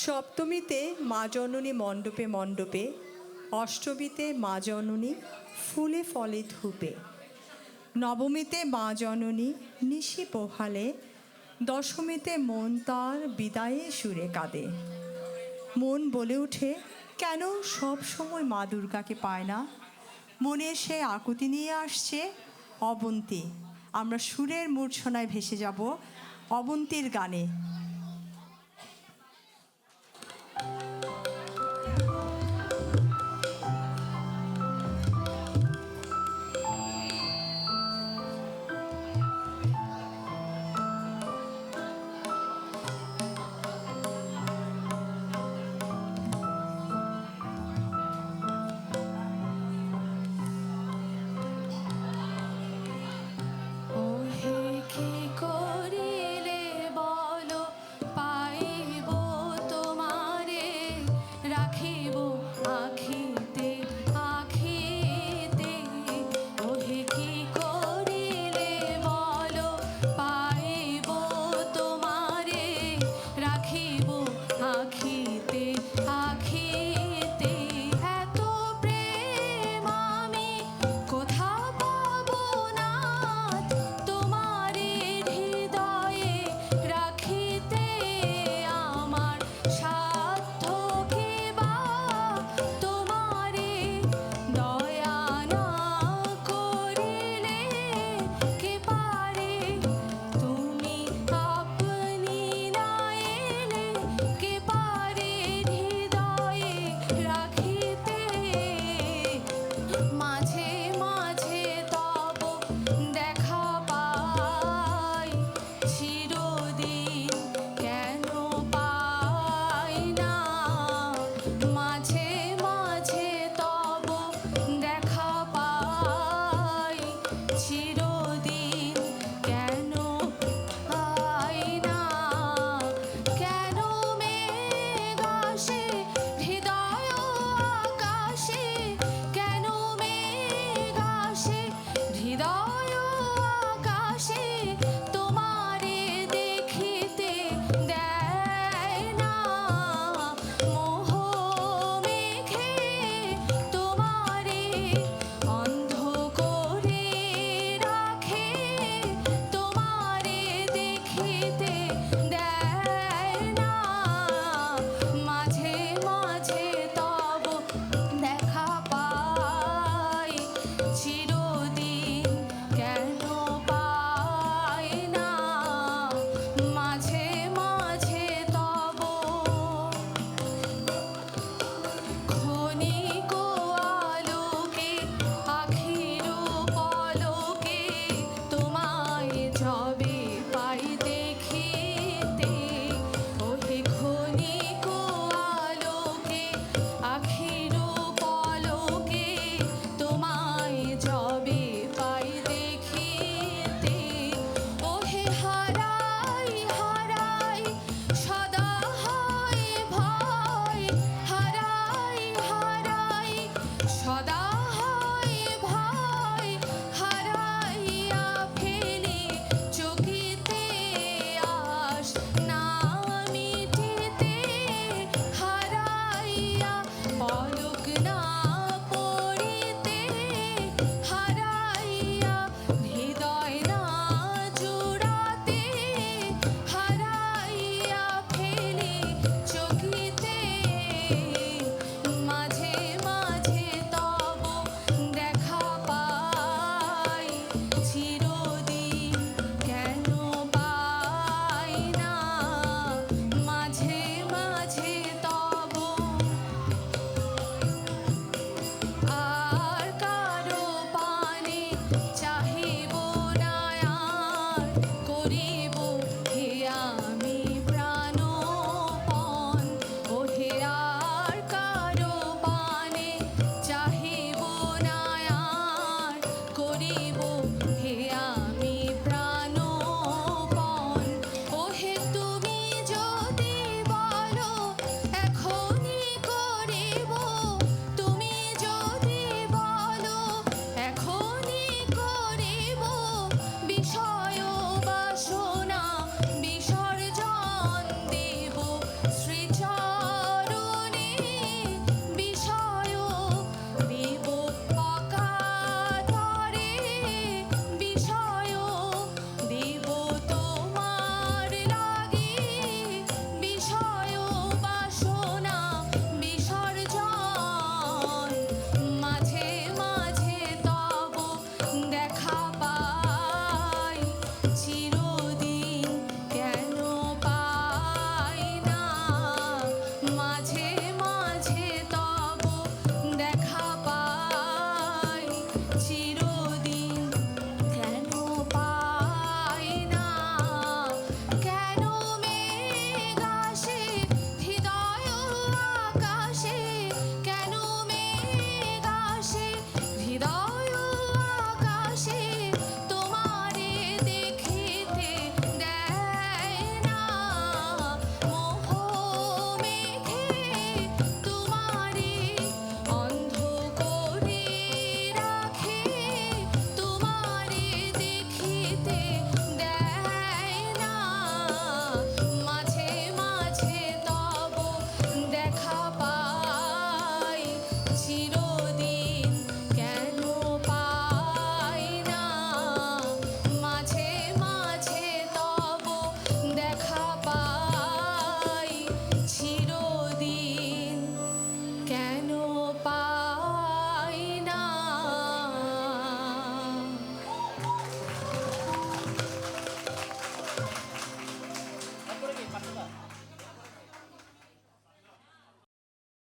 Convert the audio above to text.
সপ্তমীতে মা জননী মণ্ডপে মণ্ডপে, অষ্টমীতে মা জননী ফুলে ফলে ধূপে, নবমীতে মা জননী নিশি পোহালে, দশমীতে মন তার বিদায়ে সুরে কাঁদে। মন বলে ওঠে, কেন সব সময় মা দুর্গাকে পায় না? মনে সে আকুতি নিয়ে আসছে, অবন্তী, আমরা সুরের মূর্ছনায় ভেসে যাব অবন্তীর গানে। পাইতে